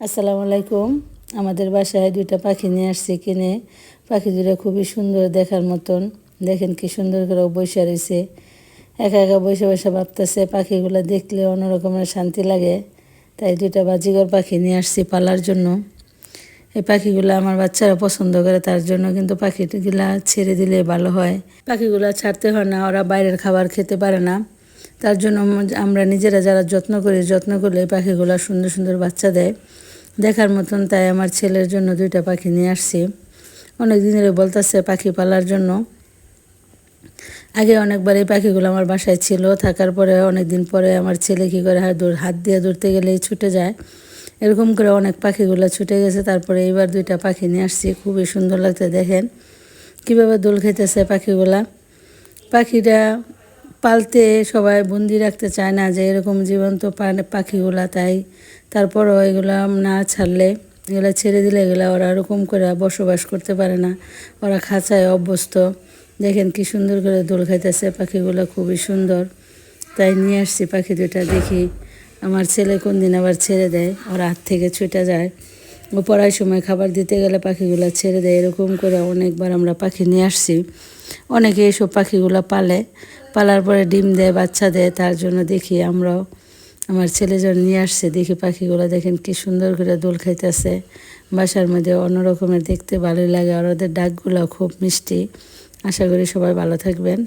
আসসালামু আলাইকুম। আমাদের বাসায় দুইটা পাখি নিয়ে আসছি কিনে। পাখি দুটো খুবই সুন্দর দেখার মতন। দেখেন কি সুন্দর করে বসে রয়েছে। একা একা বসে বসে ভাবতেছে পাখিগুলো দেখলে অন্যরকমের শান্তি লাগে। তাই দুইটা বাজিগর পাখি নিয়ে আসছি পালার জন্য। এই পাখিগুলো আমার বাচ্চারা পছন্দ করে তার জন্য কিন্তু পাখিগুলা ছেড়ে দিলে ভালো হয়। পাখিগুলা ছাড়তে হয় না, ওরা বাইরের খাবার খেতে পারে না। তার জন্য আমরা নিজেরা যারা যত্ন করি, যত্ন করলে এই পাখিগুলো সুন্দর সুন্দর বাচ্চা দেয়। দেখার মতন তাই আমার ছেলের জন্য দুইটা পাখি নিয়ে আসছি। অনেক দিন ধরে বলতেছে পাখি পালার জন্য। আগে অনেকবার এই পাখিগুলো আমার বাসায় ছিল, থাকার পরে অনেক দিন পরে আমার ছেলে কী করে হাত হাত দিয়ে ধরতে গেলেই ছুটে যায়। এরকম করে অনেক পাখিগুলো ছুটে গেছে, তারপরে এইবার দুইটা পাখি নিয়ে আসছি, খুবই সুন্দর লাগতে দেখেন। কীভাবে দোল খেতেছে পাখিগুলা। পাখিটা পালতে সবাই বন্দি রাখতে চায় না যে এরকম জীবন্ত পাখিগুলা, তাই তারপরও এগুলা না ছাড়লে এগুলা ছেড়ে দিলে এগুলা ওরা ওরকম করে বসবাস করতে পারে না। ওরা খাঁচায় অভ্যস্ত। দেখেন কি সুন্দর করে দোল খাইতেছে, পাখিগুলো খুবই সুন্দর। তাই নিয়ে আসছি পাখি দুটা দেখি আমার ছেলে কোন দিন আবার ছেড়ে দেয়, ওরা হাত থেকে ছুটে যায়। ও পড়ার সময় খাবার দিতে গেলে পাখিগুলো ছেড়ে দেয়, এরকম করে অনেকবার আমরা পাখি নিয়ে আসছি। অনেকে এইসব পাখিগুলো পালে। পালার পরে ডিম দেয়, বাচ্চা দেয়, তার জন্য দেখি আমরাও আমার ছেলে নিয়ে আসছে, দেখি পাখিগুলো দেখেন কি সুন্দর করে দোল খাইতেছে। বাসার মধ্যে অন্যরকমের দেখতে ভালোই লাগে আর ওদের ডাকগুলো খুব মিষ্টি। আশা করি সবাই ভালো থাকবেন।